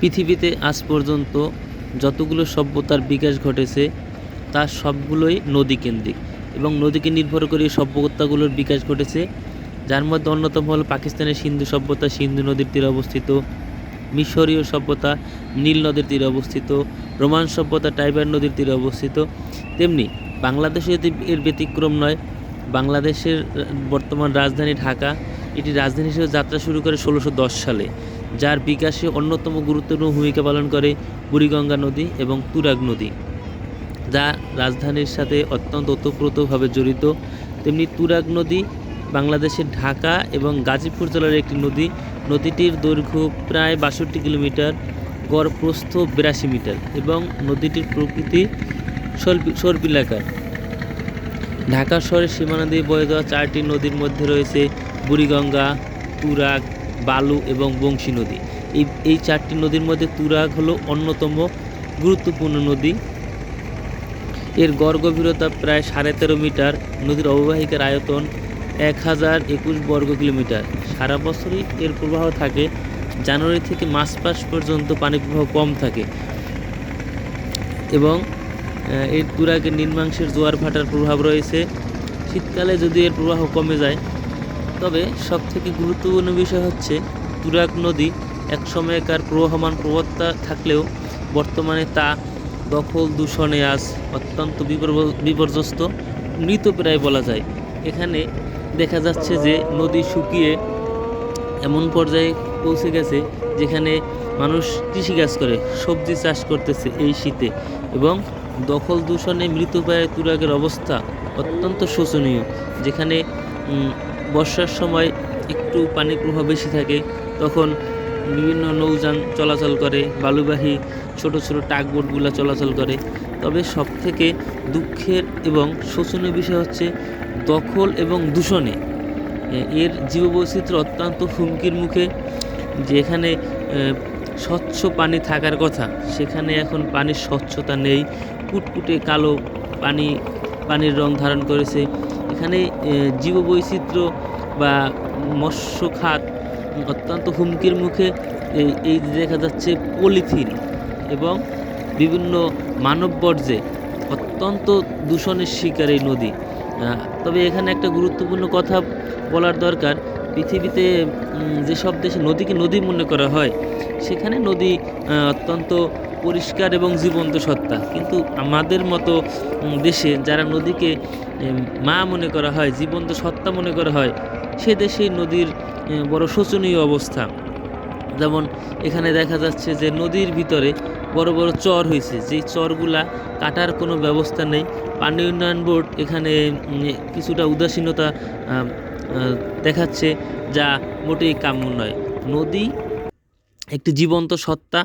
পৃথিবীতে আজ পর্যন্ত যতগুলো সভ্যতার বিকাশ ঘটেছে তার সবগুলোই নদীকেন্দ্রিক এবং নদীকে নির্ভর করে সভ্যতাগুলোর বিকাশ ঘটেছে। যার মধ্যে অন্যতম হল পাকিস্তানের সিন্ধু সভ্যতা, সিন্ধু নদীর তীরে অবস্থিত, মিশরীয় সভ্যতা, নীল নদীর তীরে অবস্থিত, রোমান সভ্যতা, টাইবার নদীর তীরে অবস্থিত। তেমনি বাংলাদেশে এর ব্যতিক্রম নয়। বাংলাদেশের বর্তমান রাজধানী ঢাকা এটি রাজধানী হিসেবে যাত্রা শুরু করে ষোলোশো সালে, যার বিকাশে অন্যতম গুরুত্বপূর্ণ ভূমিকা পালন করে বুড়িগঙ্গা নদী এবং তুরাগ নদী। যা রাজধানীর সাথে অত্যন্ত ওতপ্রোতভাবে জড়িত। তেমনি তুরাগ নদী বাংলাদেশের ঢাকা এবং গাজীপুর জেলার একটি নদী। নদীটির দৈর্ঘ্য প্রায় বাষট্টি কিলোমিটার গড় প্রস্থ বিরাশি মিটার এবং নদীটির প্রকৃতি সর্পি, সর্পিলাকার। ঢাকা শহরের সীমানা দিয়ে বয়ে যাওয়া চারটি নদীর মধ্যে রয়েছে বুড়িগঙ্গা, তুরাগ, বালু এবং বংশী নদী। এই এই চারটি নদীর মধ্যে তুরাগ হলো অন্যতম গুরুত্বপূর্ণ নদী। এর গড় গভীরতা প্রায় সাড়ে তেরো মিটার। নদীর অববাহিকার আয়তন এক হাজার একুশ বর্গ কিলোমিটার। সারা বছরই এর প্রবাহ থাকে। জানুয়ারি থেকে মার্চ মাস পর্যন্ত পানি প্রবাহ কম থাকে এবং এই তুরাগের নিম্নাংশের জোয়ার ভাটার প্রভাব রয়েছে। শীতকালে যদি এর প্রবাহ কমে যায়, তবে সবথেকে গুরুত্বপূর্ণ বিষয় হচ্ছে তুরাগ নদী। এক সময়কার প্রবাহমান প্রবত্তা থাকলেও বর্তমানে তা দখল দূষণে আজ অত্যন্ত বিপর্য- বিপর্যস্ত মৃতপ্রায় বলা যায়। এখানে দেখা যাচ্ছে যে নদী শুকিয়ে এমন পর্যায়ে পৌঁছে গেছে যেখানে মানুষ কৃষিকাজ করে, সবজি চাষ করতেছে এই শীতে এবং দখল দূষণে মৃতপ্রায় তুরাগের অবস্থা অত্যন্ত শোচনীয়, যেখানে বর্ষার সময় একটু পানির প্রবাহ বেশি থাকে, তখন বিভিন্ন নৌযান চলাচল করে, বালুবাহী ছোট ছোট টাকবোটগুলো চলাচল করে। তবে সবথেকে দুঃখের এবং শোচনীয় বিষয় হচ্ছে দখল এবং দূষণে। এর জীববৈচিত্র্য অত্যন্ত হুমকির মুখে, যেখানে স্বচ্ছ পানি থাকার কথা, সেখানে এখন পানির স্বচ্ছতা নেই কুটকুটে কালো পানি, পানির রং ধারণ করেছে। এখানে জীববৈচিত্র্য বা মৎস্য খাত অত্যন্ত হুমকির মুখে এই দেখা যাচ্ছে পলিথিন এবং বিভিন্ন মানব বর্জ্যে অত্যন্ত দূষণের শিকার এই নদী। তবে এখানে একটা গুরুত্বপূর্ণ কথা বলার দরকার। পৃথিবীতে যেসব দেশে নদীকে নদী মনে করা হয়, সেখানে নদী অত্যন্ত পরিষ্কার এবং জীবন্ত সত্তা। কিন্তু আমাদের মতো দেশে যারা নদীকে মা মনে করা হয়, জীবন্ত সত্তা মনে করা হয়, সে দেশেই নদীর বড় শোচনীয় অবস্থা। যেমন এখানে দেখা যাচ্ছে যে নদীর ভিতরে বড় বড় চর হয়েছে। যেই চরগুলা কাটার কোনো ব্যবস্থা নেই। পানি উন্নয়ন বোর্ড এখানে কিছুটা উদাসীনতা দেখাচ্ছে, যা মোটেই কাম্য নয়। নদী একটি জীবন্ত সত্তা।